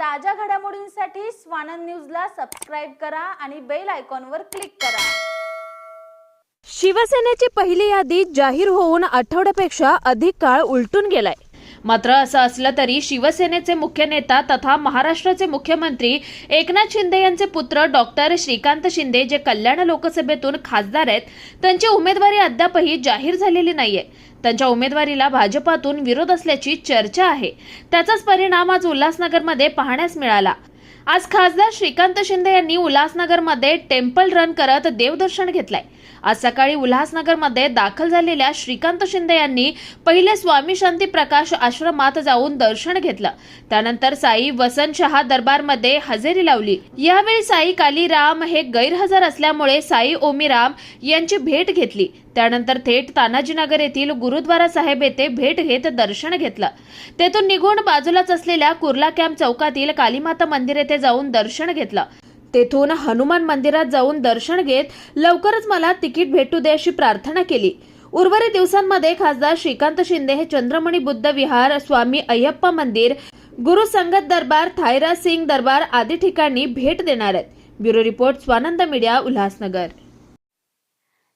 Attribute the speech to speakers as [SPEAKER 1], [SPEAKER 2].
[SPEAKER 1] ताज्या घडामोडींसाठी स्वानंद न्यूजला सबस्क्राईब करा आणि बेल आयकॉनवर क्लिक करा.
[SPEAKER 2] शिवसेनेची पहिली यादी जाहीर होऊन आठवड्यापेक्षा अधिक काळ उलटून गेलाय. मात्र असं असलं तरी शिवसेनेचे मुख्य नेता तथा महाराष्ट्राचे मुख्यमंत्री एकनाथ शिंदे यांचे पुत्र डॉक्टर श्रीकांत शिंदे जे कल्याण लोकसभेतून खासदार आहेत त्यांची उमेदवारी अद्यापही जाहीर झालेली नाहीये. त्यांच्या उमेदवारीला भाजपातून विरोध असल्याची चर्चा आहे. त्याचाच परिणाम आज उल्हासनगरमध्ये पाहण्यास मिळाला. आज खासदार श्रीकांत शिंदे यांनी उल्हासनगरमध्ये टेम्पल रन करत देवदर्शन घेतलंय. आज सकाळी उल्हासनगरमध्ये दाखल झालेल्या श्रीकांत शिंदे यांनी पहिले स्वामी शांती प्रकाश आश्रमात जाऊन दर्शन घेतलं. त्यानंतर साई वसंत शहा दरबारमध्ये हजेरी लावली. यावेळी साई कालीराम हे गैरहजर असल्यामुळे साई ओमीराम यांची भेट घेतली. त्यानंतर थेट तानाजीनगर येथील गुरुद्वारा साहेब येथे भेट घेत दर्शन घेतलं. तेथून निघून बाजूलाच असलेल्या कुर्ला कॅम्प चौकातील कालीमाता मंदिर येथे जाऊन दर्शन घेतलं. तेथून हनुमान मंदिरात जाऊन दर्शन घेत लवकरच मला तिकीट भेटू दे अशी प्रार्थना केली. उर्वरित दिवसांमध्ये खासदार श्रीकांत शिंदे हे चंद्रमणी बुद्ध विहार स्वामी अय्यप्पा मंदिर गुरु संगत दरबार थायरा सिंग दरबार आदी ठिकाणी भेट देणार आहेत. Bureau report Swanand media Ulhasnagar.